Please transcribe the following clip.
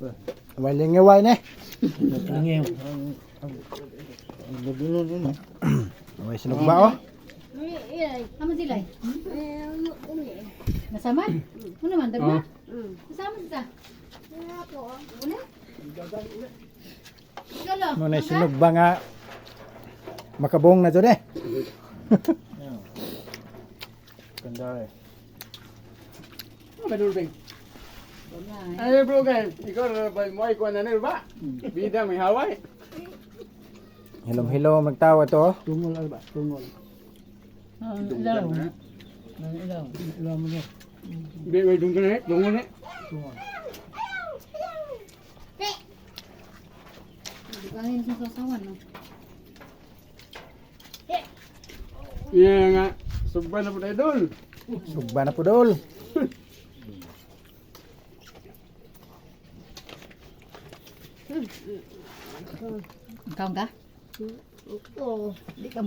Ne. Ngayon. Ang dudulo din. Away sinog ba oh? Sama sila eh. Nasaman? Ano naman, dagma? Nasama sila? Una? Galo. Mo na sinog ba nga makabong na to ne. Ganda eh. Madulbing. Ay bro kan, ikaw na ba mo kuan na ba? Bida may haway. Hilom-hilom magtawa to oh. Tungol ano ba? Tungol. Ah, ilaw. Ang ilaw. Ilaw mo niya. Be way dunggan eh, dunggan eh. Tungol. Dugangin sa sasawan, no? Iya nga. Subban na po tayo dul. Sugba na pudol. Kaon ka? Oo. Di ka